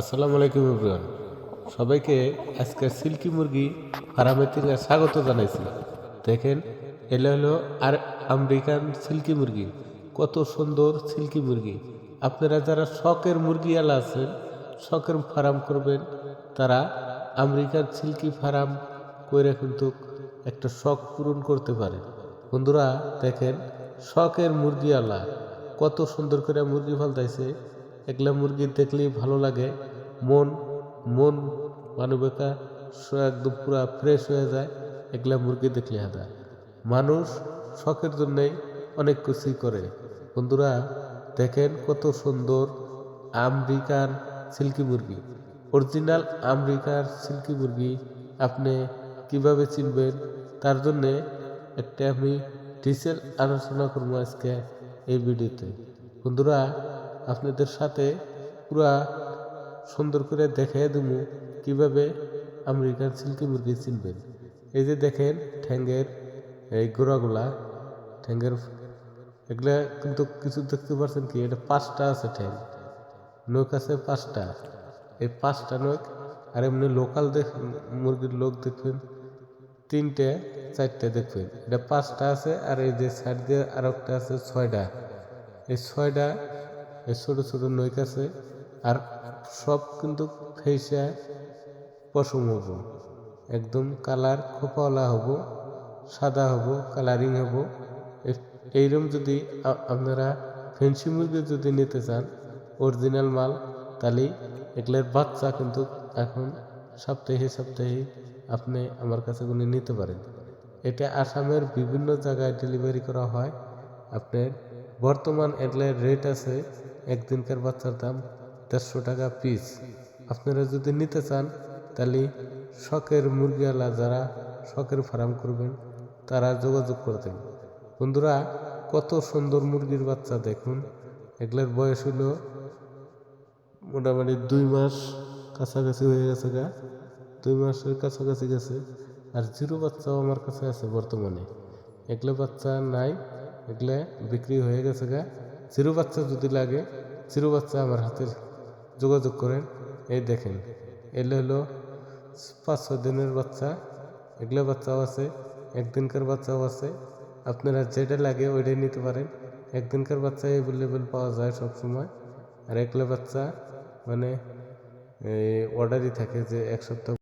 আসসালামু আলাইকুম ইব্রান সবাইকে আজকে সিল্কি মুরগি ফার্মে থেকে স্বাগত জানাইছি। দেখেন এলে হলো আর আমেরিকান সিল্কি মুরগি। কত সুন্দর সিল্কি মুরগি। আপনারা যারা শখের মুরগি আলা আছেন, শখের ফার্ম করবেন, তারা আমেরিকান সিল্কি ফার্ম করে কিন্তু একটা শখ পূরণ করতে পারে বন্ধুরা, দেখেন, শখের মুরগি আলা কত সুন্দর করে মুরগি ফালতাইছে। এগুলা মুরগি দেখলেই ভালো লাগে। মন মন মানবিকা একদম পুরা ফ্রেশ হয়ে যায় এগুলা মুরগি দেখলে হাদা। মানুষ শখের জন্যেই অনেক কিছুই করে। বন্ধুরা, দেখেন কত সুন্দর আমেরিকার সিল্কি মুরগি। অরিজিনাল আমেরিকার সিল্কি মুরগি আপনি কীভাবে চিনবেন? তার জন্যে একটা আমি ডিসেল আলোচনা করব আজকে এই ভিডিওতে। বন্ধুরা আপনাদের সাথে পুরা সুন্দর করে দেখাই দেবো কীভাবে আমেরিকান সিল্কি মুরগি চিনবেন। এই যে দেখেন, ঠ্যাঙ্গের এই গোড়াগুলা, ঠ্যাঙ্গের এগুলা কিন্তু কিছু দেখতে পাচ্ছেন কি? এটা পাঁচটা আছে ঠ্যাং। নখ আছে পাঁচটা। এই পাঁচটা নখ, আর এমনি লোকাল দেখ মুরগির লোক দেখবেন, তিনটে, চারটে দেখবেন। এটা পাঁচটা আছে, আর এই যে সাইড দিয়ে আর একটা আছে ছয়টা। এই ছয়টা ছোটো ছোটো নৈক আছে, আর সব কিন্তু ফেসে পশম হব। একদম কালার খোপাওয়ালা হব, সাদা হব, কালারিং হব। এইরকম যদি আপনারা ফেন্সি মুরগি যদি নিতে চান, অরিজিনাল মাল, তাহলে এগুলোর বাচ্চা কিন্তু এখন সপ্তাহে সপ্তাহে আপনি আমার কাছে গুলো নিতে পারেন। এটা আসামের বিভিন্ন জায়গায় ডেলিভারি করা হয়। আপনার বর্তমান এগুলোর রেট আছে একদিনকার বাচ্চার দাম দেড়শো টাকা পিস আপনারা যদি নিতে চান, তাহলে শখের মুরগিওয়ালা যারা শখের ফার্ম করবেন, তারা যোগাযোগ করতেন বন্ধুরা, কত সুন্দর মুরগির বাচ্চা দেখুন। এগুলোর বয়স হলো মোটামুটি দুই মাস কাছাকাছি হয়ে গেছে গা। দুই মাসের কাছাকাছি গেছে। আর জিরো বাচ্চাও আমার কাছে আছে বর্তমানে। এগুলো বাচ্চা নাই, এগুলো বিক্রি হয়ে গেছে গা। জিরো বাচ্চা যদি লাগে, চিরু বাচ্চা আমার হাতে যোগাযোগ করেন, এই দেখেন। এলে হলো পাঁচ ছ দিনের বাচ্চা, এগুলো বাচ্চাও আছে, একদিনকার বাচ্চাও আছে। আপনারা যেটা লাগে ওইটাই নিতে পারেন। একদিনকার বাচ্চা অ্যাভেলেবেল পাওয়া যায় সব সময় আর এগুলো বাচ্চা মানে অর্ডারই থাকে যে এক সপ্তাহ